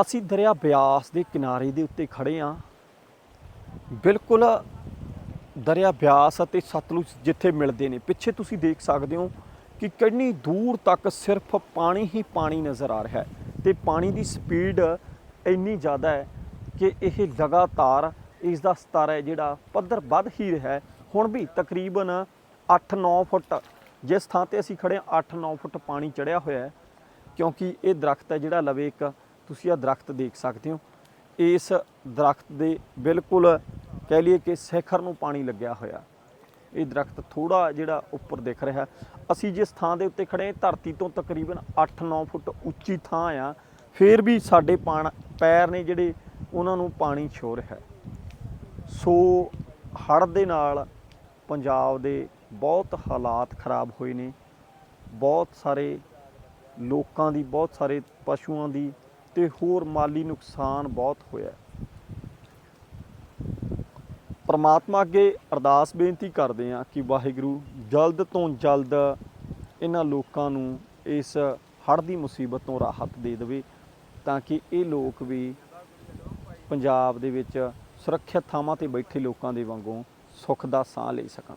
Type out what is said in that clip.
ਅਸੀਂ ਦਰਿਆ ਬਿਆਸ ਦੇ ਕਿਨਾਰੇ ਦੇ ਉੱਤੇ ਖੜੇ ਆ। ਬਿਲਕੁਲ ਦਰਿਆ ਬਿਆਸ ਅਤੇ ਸਤਲੁਜ ਜਿੱਥੇ ਮਿਲਦੇ ਨੇ। ਪਿੱਛੇ ਤੁਸੀਂ ਦੇਖ ਸਕਦੇ ਹੋ ਕਿ ਕਿੰਨੀ ਦੂਰ ਤੱਕ ਸਿਰਫ ਪਾਣੀ ਹੀ ਪਾਣੀ ਨਜ਼ਰ ਆ ਰਿਹਾ ਹੈ ਤੇ ਪਾਣੀ ਦੀ ਸਪੀਡ ਇੰਨੀ ਜ਼ਿਆਦਾ ਹੈ ਕਿ ਇਹ ਲਗਾਤਾਰ ਇਸ ਦਾ ਸਤਰ ਹੈ ਜਿਹੜਾ ਪੱਧਰ ਵੱਧ ਹੀ ਰਿਹਾ ਹੈ। ਹੁਣ ਵੀ ਤਕਰੀਬਨ 8-9 ਫੁੱਟ, ਜਿਸ ਥਾਂ ਤੇ ਅਸੀਂ ਖੜੇ ਹਾਂ 8-9 ਫੁੱਟ ਪਾਣੀ ਚੜਿਆ ਹੋਇਆ ਹੈ। ਕਿਉਂਕਿ ਇਹ ਦਰਖਤ ਹੈ ਜਿਹੜਾ ਲਵੇ ਇੱਕ ਤੁਸੀਂ ਇਹ ਦਰਖਤ ਦੇਖ ਸਕਦੇ ਹੋ। ਇਸ ਦਰਖਤ ਦੇ ਬਿਲਕੁਲ ਕਹਿ ਲਈਏ ਕਿ ਸਿਖਰ ਨੂੰ ਪਾਣੀ ਲੱਗਿਆ ਹੋਇਆ। ਇਹ ਦਰਖਤ ਥੋੜਾ ਜਿਹੜਾ ਉੱਪਰ ਦਿਖ ਰਿਹਾ। ਅਸੀਂ ਜਿਸ ਥਾਂ ਦੇ ਉੱਤੇ ਖੜੇ ਹਾਂ, ਧਰਤੀ ਤੋਂ ਤਕਰੀਬਨ 8-9 ਫੁੱਟ ਉੱਚੀ ਥਾਂ ਆ। ਫੇਰ ਵੀ ਸਾਡੇ ਪਾਣ ਪੈਰ ਨੇ ਜਿਹੜੇ, ਉਹਨਾਂ ਨੂੰ ਪਾਣੀ ਛੋ ਰਿਹਾ। ਸੋ ਹੜ੍ਹ ਦੇ ਨਾਲ ਪੰਜਾਬ ਦੇ ਬਹੁਤ ਹਾਲਾਤ ਖਰਾਬ ਹੋਏ ਨੇ। ਬਹੁਤ ਸਾਰੇ ਲੋਕਾਂ ਦੀ, ਬਹੁਤ ਸਾਰੇ ਪਸ਼ੂਆਂ ਦੀ ਤੇ ਹੋਰ ਮਾਲੀ ਨੁਕਸਾਨ ਬਹੁਤ ਹੋਇਆ ਪਰਮਾਤਮਾ ਅੱਗੇ ਅਰਦਾਸ ਬੇਨਤੀ ਕਰਦੇ ਹਾਂ ਕਿ ਵਾਹਿਗੁਰੂ ਜਲਦ ਤੋਂ ਜਲਦ ਇਹਨਾਂ ਲੋਕਾਂ ਨੂੰ ਇਸ ਹੜ੍ਹ ਦੀ ਮੁਸੀਬਤ ਤੋਂ ਰਾਹਤ ਦੇ ਦੇਵੇ ਤਾਂ ਕਿ ਇਹ ਲੋਕ ਵੀ ਪੰਜਾਬ ਦੇ ਵਿੱਚ ਸੁਰੱਖਿਅਤ ਥਾਵਾਂ ਤੇ ਬੈਠੇ ਲੋਕਾਂ ਦੇ ਵਾਂਗੂ ਸੁੱਖ ਦਾ ਸਾਹ ਲੈ ਸਕਣ।